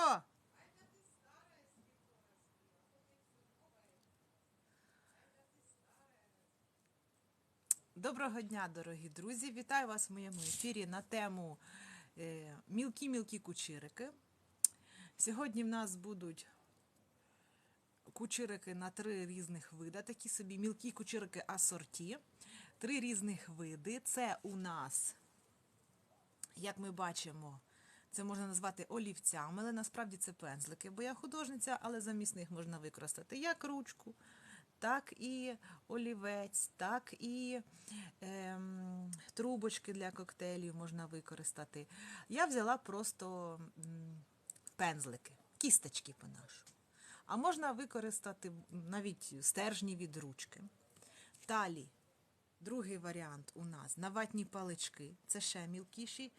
Що? Доброго дня, дорогі друзі! Вітаю вас в моєму ефірі на тему е, мілкі-мілкі кучирики. Сьогодні в нас будуть кучирики на три різних вида, такі собі мілкі кучирики асорті. Три різних види. Це у нас, як ми бачимо, це можна назвати олівцями, але насправді це пензлики, бо я художниця, але замість них можна використати як ручку, так і олівець, так і ем, трубочки для коктейлів можна використати. Я взяла просто пензлики, кісточки по-нашому. А можна використати навіть стержні від ручки. Далі, другий варіант у нас на ватні палички, це ще мілкіші.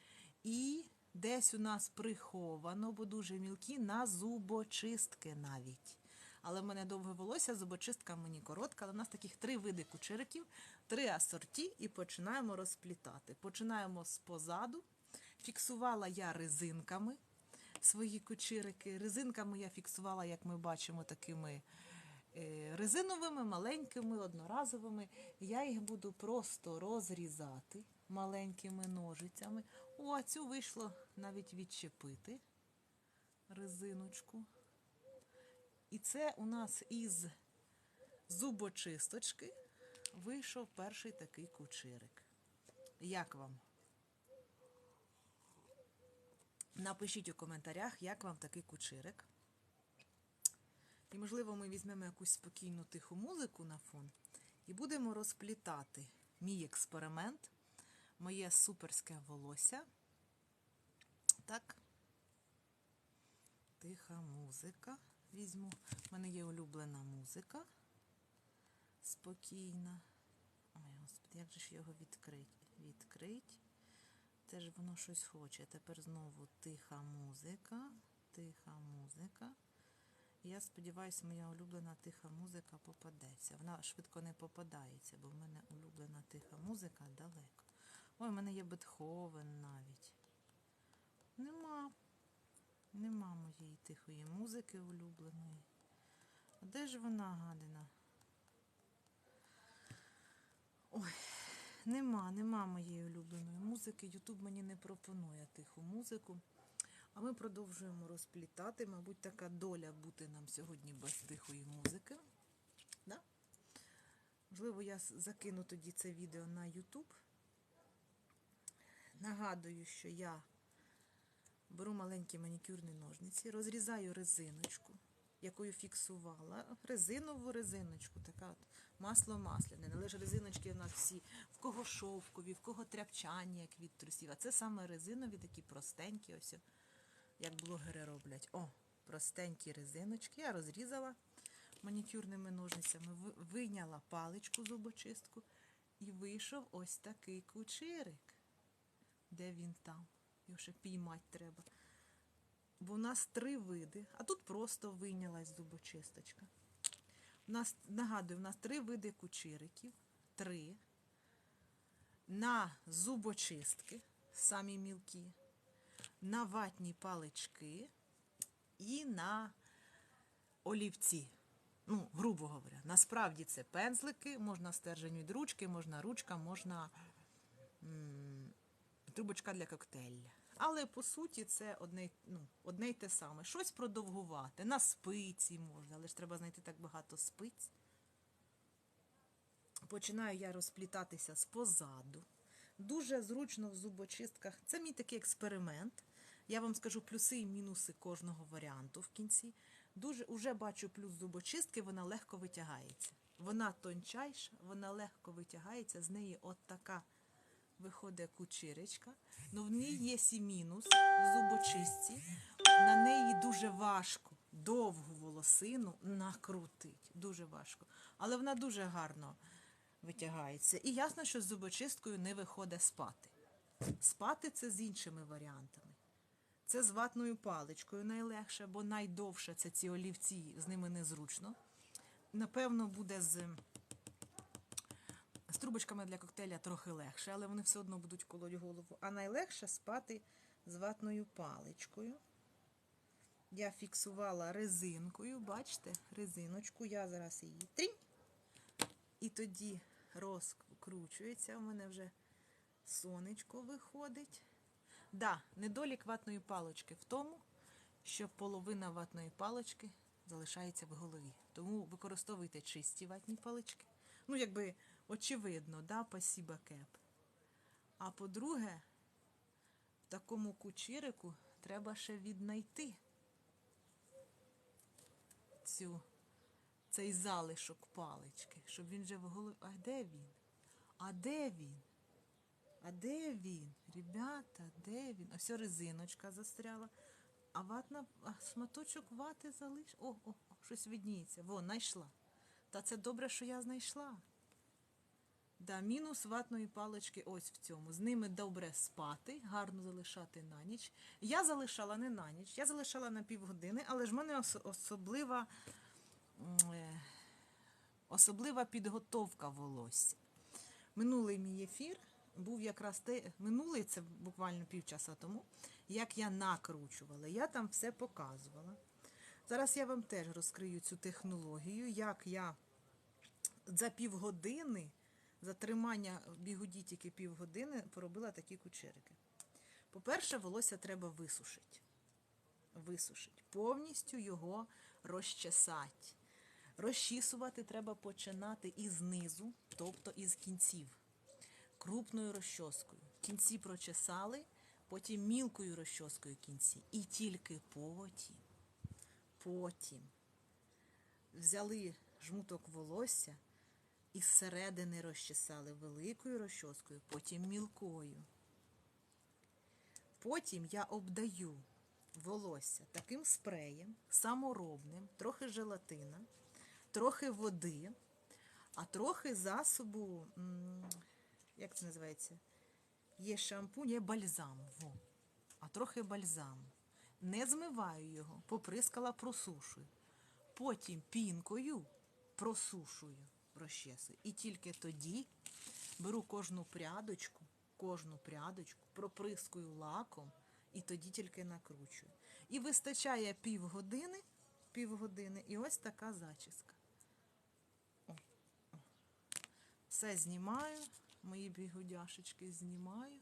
І десь у нас приховано, бо дуже мілкі, на зубочистки навіть. Але в мене довге волосся, зубочистка мені коротка. Але у нас таких три види кучериків, три асорті, і починаємо розплітати. Починаємо з позаду. Фіксувала я резинками свої кучирики. Резинками я фіксувала, як ми бачимо, такими е, резиновими, маленькими, одноразовими. Я їх буду просто розрізати маленькими ножицями. О, цю вийшло навіть відчепити резиночку. І це у нас із зубочисточки вийшов перший такий кучирик. Як вам? Напишіть у коментарях, як вам такий кучирик. І, можливо, ми візьмемо якусь спокійну тиху музику на фон і будемо розплітати мій експеримент, моє суперське волосся. Так. Тиха музика. Візьму. У мене є улюблена музика. Спокійна. Ой, господи, як же ж його відкрити? Відкрить. Теж воно щось хоче. Тепер знову тиха музика. Тиха музика. Я сподіваюся, моя улюблена тиха музика попадеться. Вона швидко не попадається, бо в мене улюблена тиха музика далеко. Ой, в мене є Бетховен навіть. Нема. Нема моєї тихої музики улюбленої. А де ж вона, гадина? Ой, нема, нема моєї улюбленої музики. Ютуб мені не пропонує тиху музику. А ми продовжуємо розплітати. Мабуть, така доля бути нам сьогодні без тихої музики. Да? Можливо, я закину тоді це відео на Ютуб. Нагадую, що я беру маленькі манікюрні ножниці, розрізаю резиночку, якою фіксувала. Резинову резиночку, така от масло масляне. Але ж резиночки у нас всі, в кого шовкові, в кого тряпчані, як від трусів. А це саме резинові, такі простенькі, ось, як блогери роблять. О, простенькі резиночки. Я розрізала манікюрними ножницями, ви- вийняла паличку зубочистку і вийшов ось такий кучирик. Де він там? Його ще піймати треба. Бо у нас три види, а тут просто вийнялась зубочисточка. У нас, нагадую, у нас три види кучириків. Три. На зубочистки, самі мілкі, на ватні палички і на олівці. Ну, грубо говоря. Насправді це пензлики, можна стержень від ручки, можна ручка, можна трубочка для коктейля. Але по суті це одне, ну, одне й те саме. Щось продовгувати. На спиці можна, але ж треба знайти так багато спиць. Починаю я розплітатися з позаду. Дуже зручно в зубочистках. Це мій такий експеримент. Я вам скажу плюси і мінуси кожного варіанту в кінці. Дуже уже бачу плюс зубочистки, вона легко витягається. Вона тончайша, вона легко витягається, з неї от така виходить кучиречка. Ну в ній є сі мінус в зубочистці. На неї дуже важко довгу волосину накрутить. Дуже важко. Але вона дуже гарно витягається. І ясно, що з зубочисткою не виходить спати. Спати це з іншими варіантами. Це з ватною паличкою найлегше, бо найдовше це ці олівці, з ними незручно. Напевно, буде з, з трубочками для коктейля трохи легше, але вони все одно будуть колоть голову. А найлегше спати з ватною паличкою. Я фіксувала резинкою, бачите, резиночку, я зараз її трінь. І тоді розкручується. У мене вже сонечко виходить. Да, недолік ватної палочки в тому, що половина ватної палочки залишається в голові. Тому використовуйте чисті ватні палички. Ну, якби очевидно, да, пасіба кеп. А по-друге, в такому кучирику треба ще віднайти цю, цей залишок палички, щоб він же в голові. А де він? А де він? А де він? Ребята, де він? Ось резиночка застряла. А ватна, а шматочок вати залиш. О, о, о, щось видніється. Во, знайшла. Та це добре, що я знайшла. Да, мінус ватної палички ось в цьому. З ними добре спати, гарно залишати на ніч. Я залишала не на ніч, я залишала на півгодини, але ж в мене ос- особлива, е, особлива підготовка волосся. Минулий мій ефір був якраз те, минулий це буквально півчаса тому, як я накручувала. Я там все показувала. Зараз я вам теж розкрию цю технологію, як я за півгодини, за тримання в бігуді тільки півгодини поробила такі кучерики. По-перше, волосся треба висушити. Висушити. Повністю його розчесати. Розчісувати треба починати із низу, тобто із кінців, крупною розчоскою. Кінці прочесали, потім мілкою розчоскою кінці. І тільки потім, потім взяли жмуток волосся і зсередини розчесали великою розчоскою, потім мілкою. Потім я обдаю волосся таким спреєм, саморобним, трохи желатина, трохи води, а трохи засобу, як це називається? Є шампунь, є бальзам. Во. А трохи бальзаму. Не змиваю його, поприскала, просушую. Потім пінкою просушую, розчесую. І тільки тоді беру кожну прядочку, кожну прядочку, проприскую лаком і тоді тільки накручую. І вистачає півгодини, півгодини, і ось така зачіска. О, о. Все знімаю, мої бігудяшечки знімаю.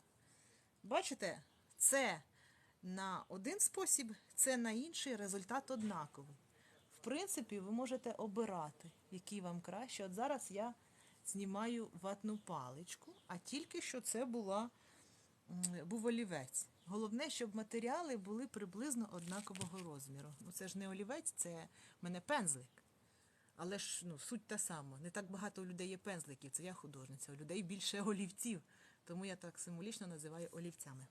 Бачите, це на один спосіб, це на інший результат однаковий. В принципі, ви можете обирати, який вам краще. От зараз я знімаю ватну паличку, а тільки що це була, був олівець. Головне, щоб матеріали були приблизно однакового розміру. Ну, це ж не олівець, це в мене пензлик. Але ж ну, суть та сама. Не так багато у людей є пензликів, це я художниця. У людей більше олівців. Тому я так символічно називаю олівцями.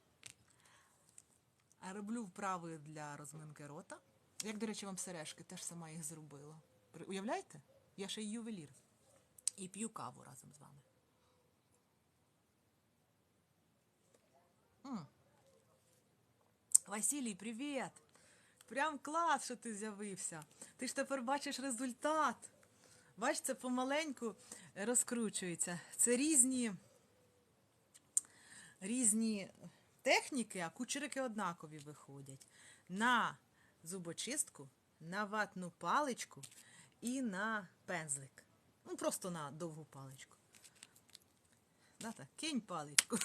А роблю вправи для розминки рота. Як, до речі, вам сережки, теж сама їх зробила. Уявляєте? Я ще й ювелір. І п'ю каву разом з вами. М. Василій, привіт! Прям клас, що ти з'явився. Ти ж тепер бачиш результат. Бач, це помаленьку розкручується. Це різні, різні техніки, а кучерики однакові виходять. На зубочистку, на ватну паличку і на пензлик. Ну, просто на довгу паличку. Да, так, кинь паличку.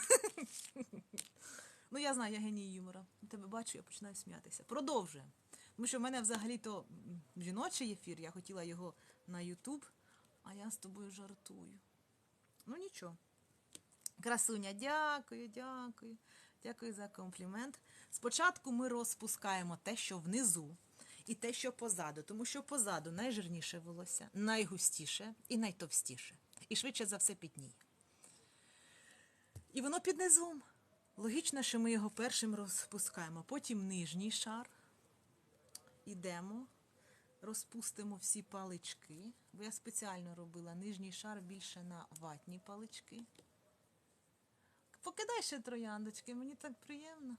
Ну, я знаю, я геній юмора. Тебе бачу, я починаю сміятися. Продовжуємо. Тому що в мене взагалі-то жіночий ефір, я хотіла його на Ютуб, а я з тобою жартую. Ну нічого. Красуня, дякую, дякую. Дякую за комплімент. Спочатку ми розпускаємо те, що внизу, і те, що позаду, тому що позаду найжирніше волосся, найгустіше і найтовстіше. І швидше за все пітніє. І воно під низом. Логічно, що ми його першим розпускаємо. Потім нижній шар. Ідемо, розпустимо всі палички. Бо я спеціально робила нижній шар більше на ватні палички. Покидай ще трояндочки, мені так приємно.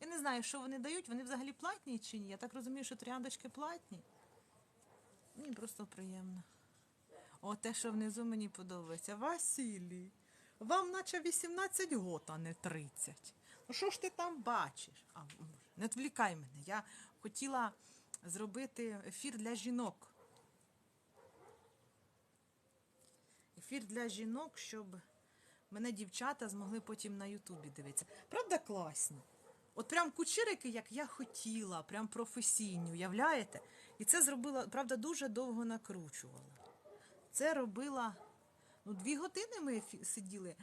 Я не знаю, що вони дають, вони взагалі платні чи ні. Я так розумію, що трояндочки платні. Мені просто приємно. О, те, що внизу мені подобається. Василій, вам наче 18 год, а не 30. Ну що ж ти там бачиш? А, не відвлікай мене. Я хотіла зробити ефір для жінок. Ефір для жінок, щоб мене дівчата змогли потім на Ютубі дивитися. Правда, класні? От прям кучерики, як я хотіла, прям професійні, уявляєте? І це зробила, правда, дуже довго накручувала. Це робила ну, дві години ми сиділи.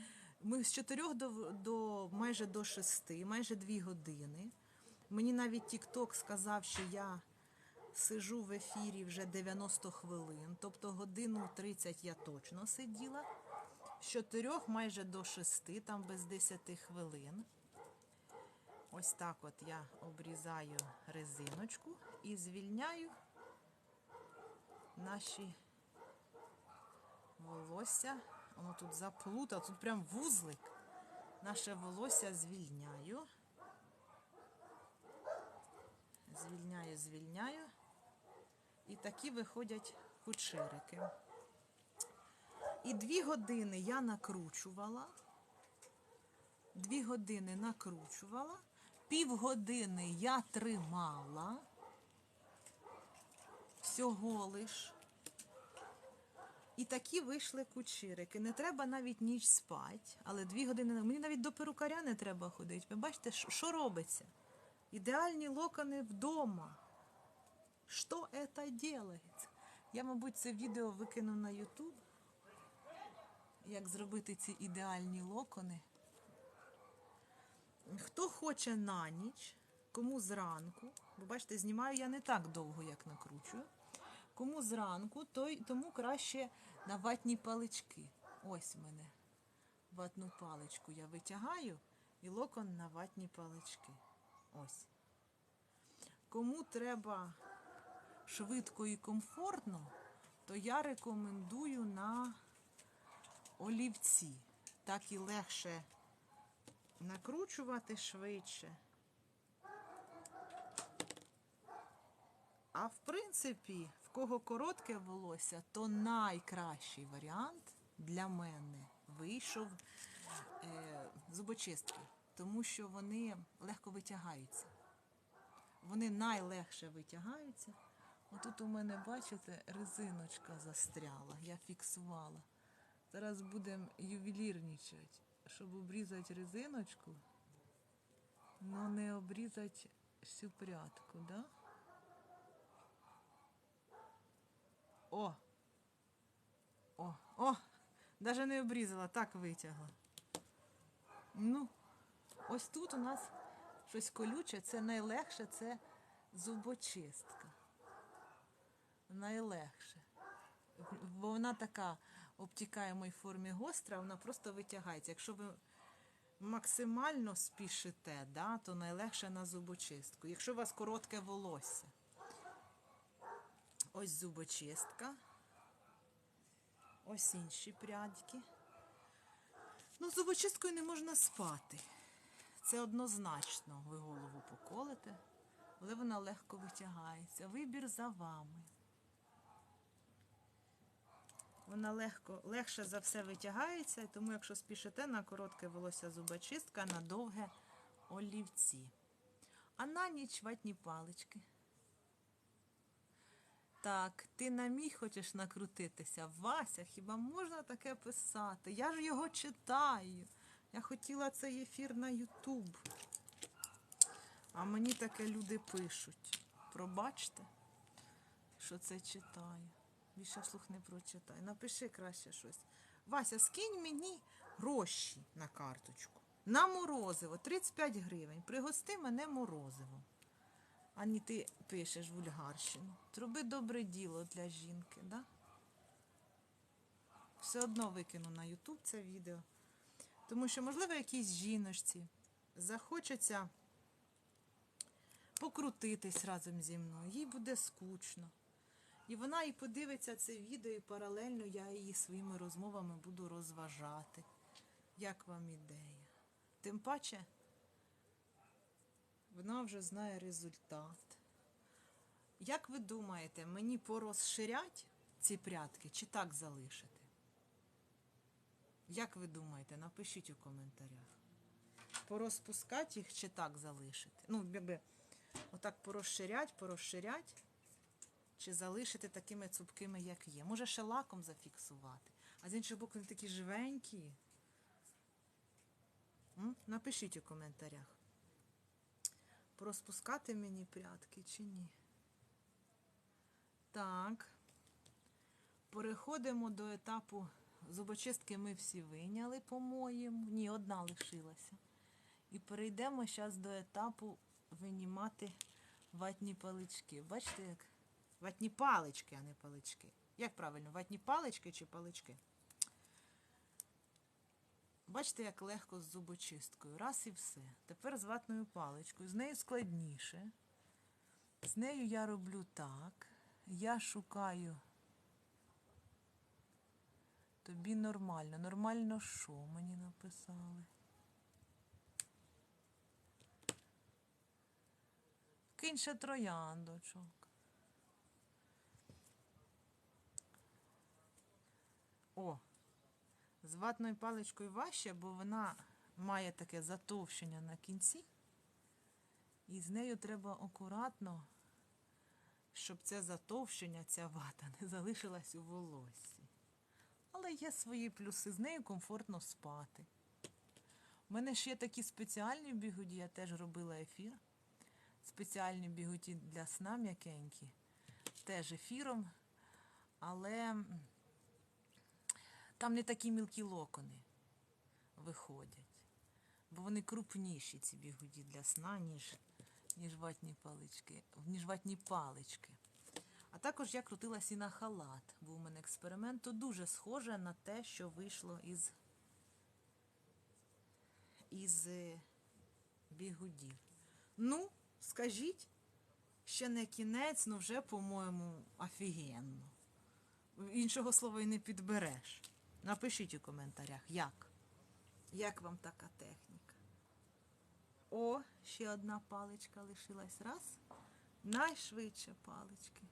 Ми з чотирьох до, до майже до шести, майже дві години. Мені навіть Тік-Ток сказав, що я сижу в ефірі вже 90 хвилин, тобто годину 30 я точно сиділа. З чотирьох майже до шести, там без 10 хвилин. Ось так от я обрізаю резиночку і звільняю наші волосся. Воно тут заплута, тут прям вузлик. Наше волосся звільняю. Звільняю, звільняю. І такі виходять кучерики. І дві години я накручувала. Дві години накручувала. Півгодини я тримала. Всього лиш. І такі вийшли кучерики. Не треба навіть ніч спати, але дві години. Мені навіть до перукаря не треба ходити. Ви бачите, що робиться? Ідеальні локони вдома. Що це делається? Я, мабуть, це відео викину на YouTube. Як зробити ці ідеальні локони. Хто хоче на ніч, кому зранку, бо бачите, знімаю я не так довго, як накручую. Кому зранку, той, тому краще на ватні палички. Ось в мене ватну паличку я витягаю і локон на ватні палички. Ось. Кому треба швидко і комфортно, то я рекомендую на олівці. Так і легше накручувати швидше. А в принципі, в кого коротке волосся, то найкращий варіант для мене вийшов е, зубочистки, тому що вони легко витягаються. Вони найлегше витягаються. Отут у мене, бачите, резиночка застряла, я фіксувала. Зараз будемо ювелірничати, щоб обрізати резиночку, але не обрізати всю прядку, да? О! О, о! Даже не обрізала, так витягла. Ну, ось тут у нас щось колюче, це найлегше, це зубочистка. Найлегше. Бо вона така обтікаємої формі гостра, вона просто витягається. Якщо ви максимально спішите, да, то найлегше на зубочистку. Якщо у вас коротке волосся. Ось зубочистка. Ось інші прядки. Ну, зубочисткою не можна спати. Це однозначно. Ви голову поколите, але вона легко витягається. Вибір за вами. Вона легко, легше за все витягається, тому якщо спішите на коротке волосся зубочистка, на довге олівці. А на ніч ватні палички. Так, ти на мій хочеш накрутитися. Вася, хіба можна таке писати? Я ж його читаю. Я хотіла цей ефір на Ютуб. А мені таке люди пишуть. Пробачте, що це читаю. Більше вслух не прочитаю. Напиши краще щось. Вася, скинь мені гроші на карточку. На морозиво 35 гривень. Пригости мене морозивом. Ані ти пишеш вульгарщину. Зроби добре діло для жінки, да? Все одно викину на Ютуб це відео. Тому що, можливо, якійсь жіночці захочеться покрутитись разом зі мною. Їй буде скучно. І вона і подивиться це відео, і паралельно я її своїми розмовами буду розважати. Як вам ідея? Тим паче, вона вже знає результат. Як ви думаєте, мені порозширять ці прятки чи так залишити? Як ви думаєте, напишіть у коментарях. порозпускати їх чи так залишити. Ну, якби отак порозширять, порозширять, чи залишити такими цупкими, як є. Може ще лаком зафіксувати. А з іншого боку, вони такі живенькі. М? Напишіть у коментарях. Порозпускати мені прядки чи ні? Так. Переходимо до етапу зубочистки ми всі виняли, по-моєму. Ні, одна лишилася. І перейдемо зараз до етапу винімати ватні палички. Бачите, як? Ватні палички, а не палички. Як правильно, ватні палички чи палички? Бачите, як легко з зубочисткою. Раз і все. Тепер з ватною паличкою. З нею складніше. З нею я роблю так. Я шукаю. Тобі нормально. Нормально що мені написали? Кинь ще трояндочок. О, з ватною паличкою важче, бо вона має таке затовщення на кінці. І з нею треба акуратно, щоб це затовщення, ця вата не залишилась у волоссі. Але є свої плюси, з нею комфортно спати. У мене ще є такі спеціальні бігуді, я теж робила ефір. Спеціальні бігуді для сна м'якенькі. Теж ефіром, але там не такі мілкі локони виходять. Бо вони крупніші, ці бігуді для сна, ніж, ніж ватні палички, ніж ватні палички. А також я крутилась і на халат. Був у мене експеримент, то дуже схоже на те, що вийшло із, із е, бігудів. Ну, скажіть, ще не кінець, ну вже, по-моєму, офігенно. Іншого слова і не підбереш. Напишіть у коментарях, як. Як вам така техніка? О, ще одна паличка лишилась. Раз. Найшвидше палички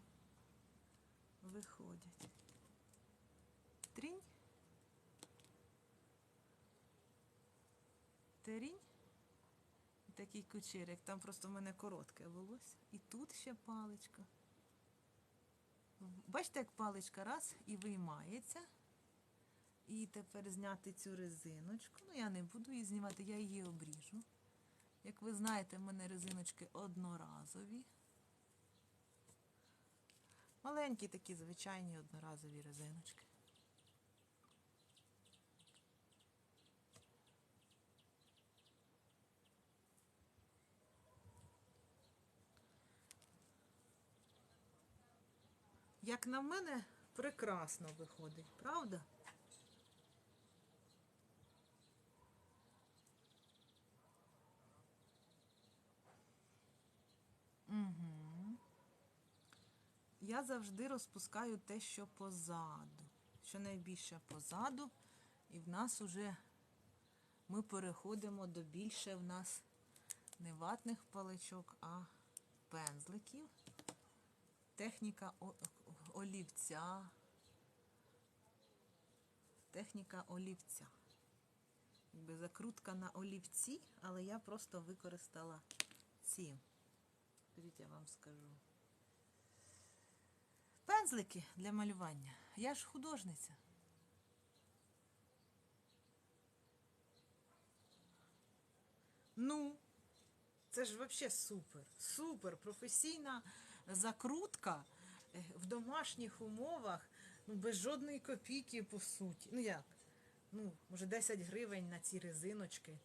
виходять. Трінь. Терінь. Такий кучерик. Там просто в мене коротке волосся. І тут ще паличка. Бачите, як паличка раз і виймається. І тепер зняти цю резиночку. Ну, я не буду її знімати, я її обріжу. Як ви знаєте, в мене резиночки одноразові. Маленькі такі звичайні одноразові резиночки. Як на мене, прекрасно виходить, правда? Я завжди розпускаю те, що позаду. Що найбільше позаду, і в нас уже ми переходимо до більше в нас не ватних паличок, а пензликів. Техніка олівця. Техніка олівця. Якби закрутка на олівці, але я просто використала ці. Беріть, я вам скажу. Пензлики для малювання. Я ж художниця. Ну, це ж взагалі супер. Супер професійна закрутка е, в домашніх умовах, ну, без жодної копійки, по суті. Ну як? Ну, може, 10 гривень на ці резиночки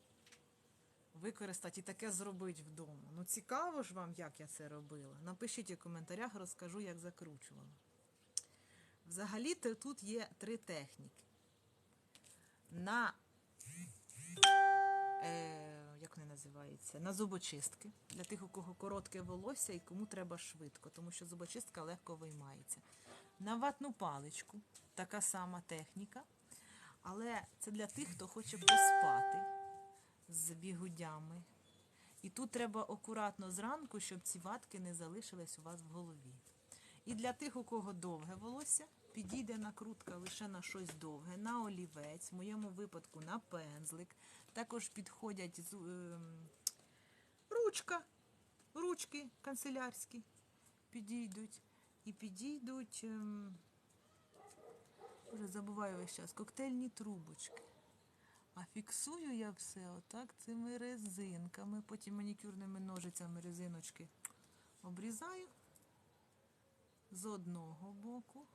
використати і таке зробити вдома. Ну, цікаво ж вам, як я це робила. Напишіть у коментарях, розкажу, як закручувала. Взагалі тут є три техніки. На, е, як вони називаються? На зубочистки. Для тих, у кого коротке волосся і кому треба швидко, тому що зубочистка легко виймається. На ватну паличку така сама техніка. Але це для тих, хто хоче поспати з бігудями. І тут треба акуратно зранку, щоб ці ватки не залишились у вас в голові. І для тих, у кого довге волосся, підійде накрутка лише на щось довге, на олівець, в моєму випадку на пензлик. Також підходять ем, ручка, ручки канцелярські підійдуть. І підійдуть, ем, вже забуваю весь час, коктейльні трубочки. А фіксую я все отак цими резинками. Потім манікюрними ножицями резиночки обрізаю з одного боку.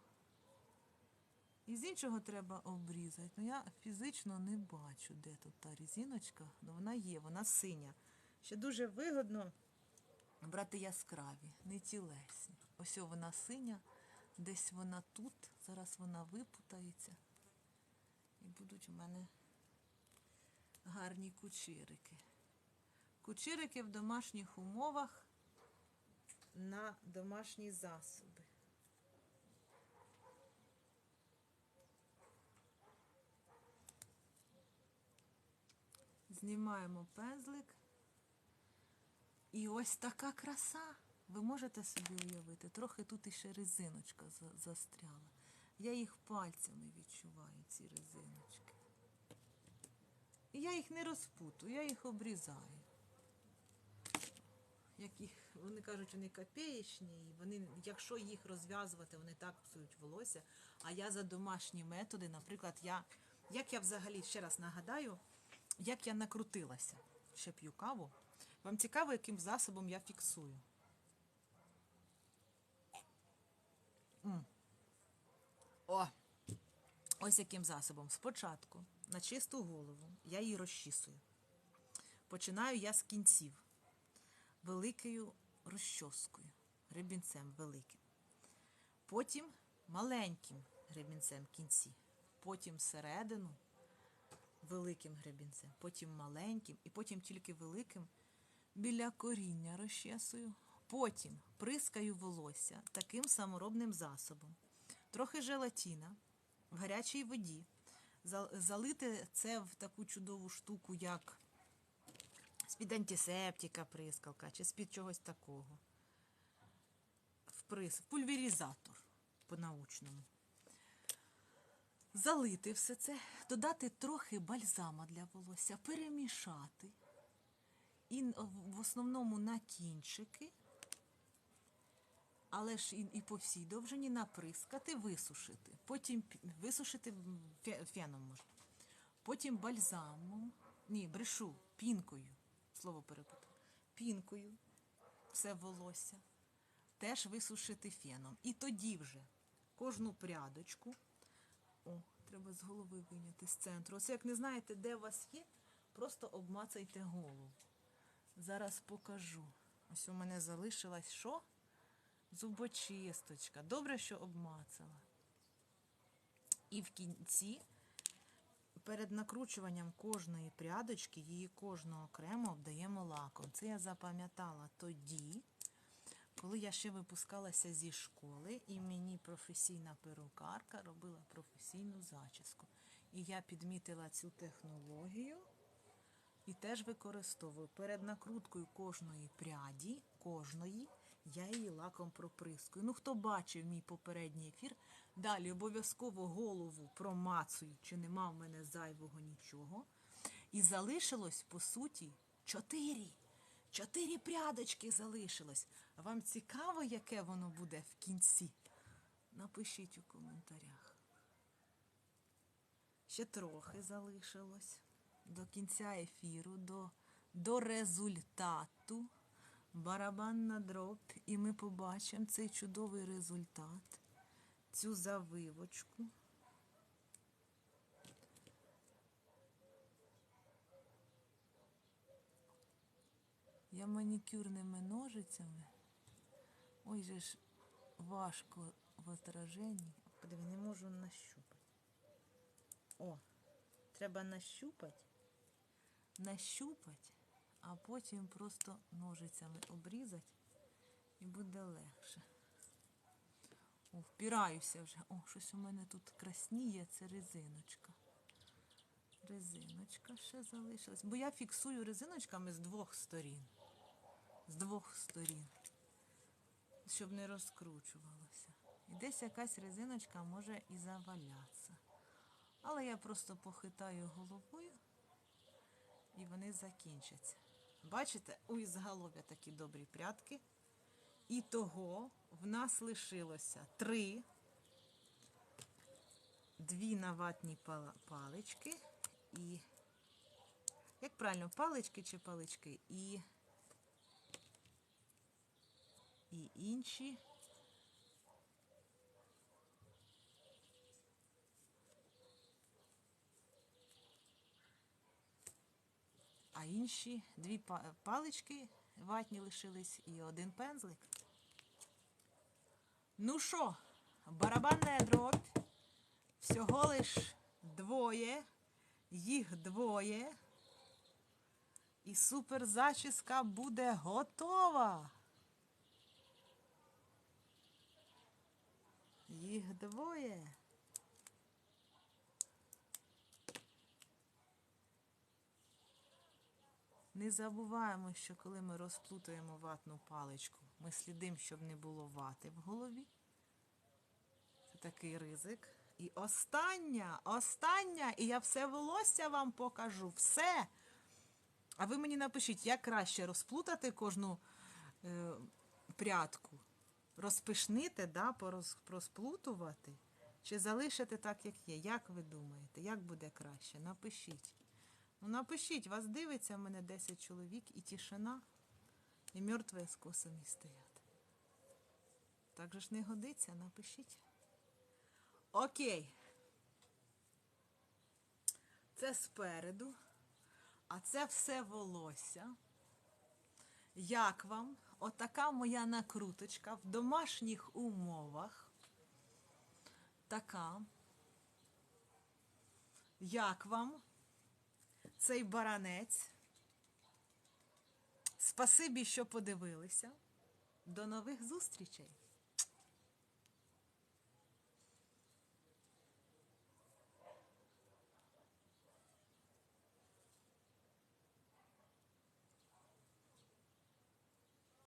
І з іншого треба обрізати. Ну я фізично не бачу, де тут та резиночка. Ну вона є, вона синя. Ще дуже вигодно брати яскраві, не тілесні. Ось вона синя, десь вона тут. Зараз вона випутається. І будуть у мене гарні кучирики. Кучирики в домашніх умовах на домашні засоби. Знімаємо пензлик. І ось така краса. Ви можете собі уявити, трохи тут іще резиночка застряла. Я їх пальцями відчуваю, ці резиночки. Я їх не розпутую, я їх обрізаю. Як їх, вони кажуть, вони копеєчні, і вони, якщо їх розв'язувати, вони так псують волосся. А я за домашні методи, наприклад, я, як я взагалі, ще раз нагадаю, як я накрутилася, ще п'ю каву. Вам цікаво, яким засобом я фіксую? М. О! Ось яким засобом. Спочатку на чисту голову я її розчісую. Починаю я з кінців великою розчоскою, гребінцем великим. Потім маленьким гребінцем кінці. Потім середину великим гребінцем, потім маленьким і потім тільки великим біля коріння розчесую. Потім прискаю волосся таким саморобним засобом. Трохи желатіна в гарячій воді. Зал- Залити це в таку чудову штуку, як з-під антисептика прискалка чи з-під чогось такого. В прис... пульверізатор по-научному. Залити все це, додати трохи бальзама для волосся, перемішати. І в основному на кінчики, але ж і, і по всій довжині наприскати, висушити. Потім висушити феном можна. Потім бальзамом, ні, брешу, пінкою, слово перепутала, пінкою все волосся. Теж висушити феном. І тоді вже кожну прядочку. О, треба з голови виняти з центру. Оце як не знаєте, де у вас є, просто обмацайте голову. Зараз покажу. Ось у мене залишилась що? Зубочисточка. Добре, що обмацала. І в кінці, перед накручуванням кожної прядочки, її кожного окремо обдаємо лаком. Це я запам'ятала тоді, коли я ще випускалася зі школи, і мені професійна перукарка робила професійну зачіску. І я підмітила цю технологію і теж використовую. Перед накруткою кожної пряді, кожної, я її лаком проприскую. Ну, хто бачив мій попередній ефір, далі обов'язково голову промацую, чи нема в мене зайвого нічого. І залишилось, по суті, чотири. Чотири прядочки залишилось. Вам цікаво, яке воно буде в кінці? Напишіть у коментарях. Ще трохи залишилось до кінця ефіру, до, до результату. Барабанна дробь, і ми побачимо цей чудовий результат, цю завивочку. Я манікюрними ножицями. Ой же ж важко в отраженні. Подиви, не можу нащупати. О, треба нащупати, нащупати, а потім просто ножицями обрізати і буде легше. О, впираюся вже. О, щось у мене тут красніє, це резиночка. Резиночка ще залишилась. Бо я фіксую резиночками з двох сторін. З двох сторін. Щоб не розкручувалося. І десь якась резиночка може і завалятися. Але я просто похитаю головою і вони закінчаться. Бачите, у ізголов'я такі добрі прятки. І того в нас лишилося три, дві наватні палички і. Як правильно, палички чи палички і. І інші. А інші дві палички ватні лишились і один пензлик. Ну що, барабанна дробь. Всього лиш двоє. Їх двоє. І супер зачіска буде готова. Їх двоє. Не забуваємо, що коли ми розплутуємо ватну паличку, ми слідимо, щоб не було вати в голові. Це такий ризик. І остання, остання, і я все волосся вам покажу. Все. А ви мені напишіть, як краще розплутати кожну е, прядку. Розпишнити, да, пороз, розплутувати, чи залишити так, як є. Як ви думаєте, як буде краще? Напишіть. Ну напишіть, вас дивиться в мене 10 чоловік і тишина, і мертві з косами стоять. Так же ж не годиться, напишіть. Окей. Це спереду, а це все волосся. Як вам? Отака моя накруточка в домашніх умовах. Така. Як вам? Цей баранець. Спасибі, що подивилися. До нових зустрічей!